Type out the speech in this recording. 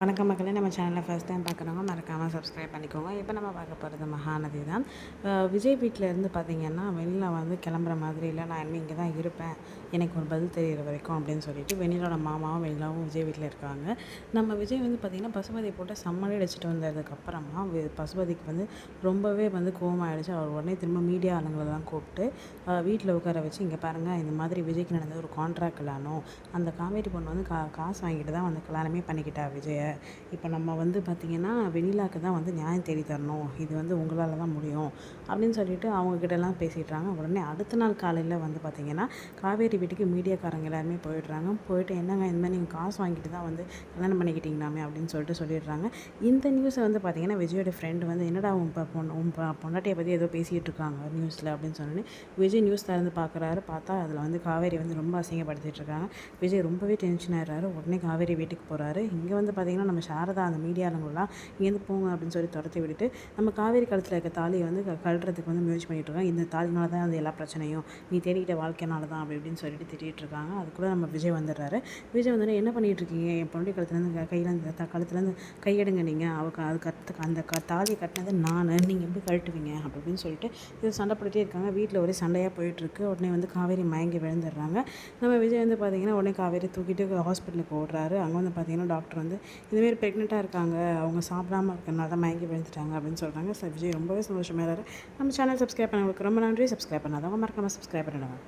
வணக்கம் மக்களே நம்ம சேனலை ஃபஸ்ட் டைம் பார்க்குறவங்க மறக்காமல் சப்ஸ்கிரைப் பண்ணிக்கோங்க. இப்போ நம்ம பார்க்க போகிறது மகாநதி தான். விஜய் வீட்டில் இருந்து பார்த்தீங்கன்னா வெளியில் வந்து கிளம்புற மாதிரி இல்லை. நான் இனிமேல் இங்கே தான் இருப்பேன். எனக்கு ஒரு பதில் தெரியிற வரைக்கும் அப்படின்னு சொல்லிட்டு வெண்ணிலோட மாமாவும் வெளியிலாவும் விஜய் வீட்டில் இருக்காங்க. நம்ம விஜய் வந்து பார்த்திங்கன்னா பசுபதி போட்டு சம்மடி அடிச்சுட்டு வந்ததுக்கப்புறமா வி- பசுபதிக்கு வந்து ரொம்பவே வந்து கோவமாயிடுச்சு. அவர் உடனே திரும்ப மீடியா ஆளுங்களெல்லாம் கூப்பிட்டு வீட்டில் உட்கார வச்சு இங்கே பாருங்கள் இந்த மாதிரி விஜய்க்கு நடந்த ஒரு கான்ட்ராக்ட் கல்யாணம் அந்த காவேரி பொண்ணு வந்து கா காசு வாங்கிட்டு தான் வந்து கல்யாணமே பண்ணிக்கிட்டா விஜயை. இப்போ நம்ம வந்து பார்த்திங்கன்னா வெண்ணிலாக்கு தான் வந்து நியாயம் தேடி தரணும். இது வந்து உங்களால் தான் முடியும். அப்படின்னு சொல்லிட்டு அவங்கக்கிட்டலாம் பேசிடுறாங்க. உடனே அடுத்த நாள் காலையில் வந்து பார்த்திங்கன்னா காவேரி வீட்டுக்கு மீடியாக்காரங்க எல்லாருமே போயிடுறாங்க. போயிட்டு என்னங்க இந்த மாதிரி நீங்கள் காசு வாங்கிட்டு தான் வந்து கல்யாணம் பண்ணிக்கிட்டீங்களாமே அப்படின்னு சொல்லிட்டு சொல்லிடுறாங்க. இந்த நியூஸை வந்து பார்த்திங்கன்னா விஜயோட ஃப்ரெண்டு வந்து என்னடா உன் இப்போ பொண்ணு உன் ப- பொண்டாட்டியை பற்றி ஏதோ பேசிகிட்டு இருக்காங்க நியூஸில் அப்படின்னு சொன்னோன்னே விஜய் நியூஸ் திறந்து பார்க்குறாரு. பார்த்தா அதில் வந்து காவேரி வந்து ரொம்ப அசிங்கப்படுத்திட்டு இருக்காங்க. விஜய் ரொம்பவே டென்ஷன் ஆகிறாரு உடனே காவேரி வீட்டுக்கு போகிறாரு இங்கே வந்து பார்த்திங்கன்னா நம்ம சாரதா அந்த மீடியாளுங்களாம் இங்கேருந்து போங்க அப்படின்னு சொல்லி துரத்தி விட்டுட்டு நம்ம காவேரி காலத்தில் இருக்க தாலியை வந்து க- வந்து முயற்சி பண்ணிகிட்டு இருக்கோம் இந்த தாலினால தான் அது எல்லா பிரச்சனையும் நீ தேடிக்கிட்ட வாழ்க்கைனால தான் அப்படி இப்படின்னு சொல்லிட்டு திட்டிகிட்டு இருக்காங்க. அதுக்குள்ளே நம்ம விஜய் வந்துடுறாரு. விஜய் வந்து என்ன பண்ணிகிட்டு இருக்கீங்க? என் பொண்ணு கழுத்துலேருந்து கையிலேருந்து கழுத்துலேருந்து கையெடுங்க நீங்கள் அவக்கு அது கற்று அந்த க தாலியை கட்டினது நான். நீங்கள் எப்படி கழட்டுவீங்க? அப்படி இப்படின்னு சொல்லிட்டு இது சண்டை போட்டுகிட்டே இருக்காங்க. வீட்டில் ஒரே சண்டையாக போயிட்டுருக்கு உடனே வந்து காவேரி மயங்கி விழுந்துடுறாங்க. நம்ம விஜய் வந்து பார்த்திங்கன்னா உடனே காவேரி தூக்கிட்டு ஹாஸ்பிட்டலுக்கு ஓடுறாரு. அங்கே வந்து பார்த்தீங்கன்னா டாக்டர் வந்து இதுமாரி ப்ரெக்னெண்ட்டாக இருக்காங்க அவங்க சாப்பிடாம இருக்கனால தான் மயங்கி விழுந்துட்டாங்க அப்படின்னு சொல்கிறாங்க சார் விஜய் ரொம்பவே சந்தோஷமாக நம்ம சேனல் சப்ஸ்கிரைப் பண்ணவங்களுக்கு ரொம்ப நன்றி. சப்ஸ்கிரைப் பண்ணாதவங்க மறக்காமல் சப்ஸ்கிரைப் பண்ணிடுவாங்க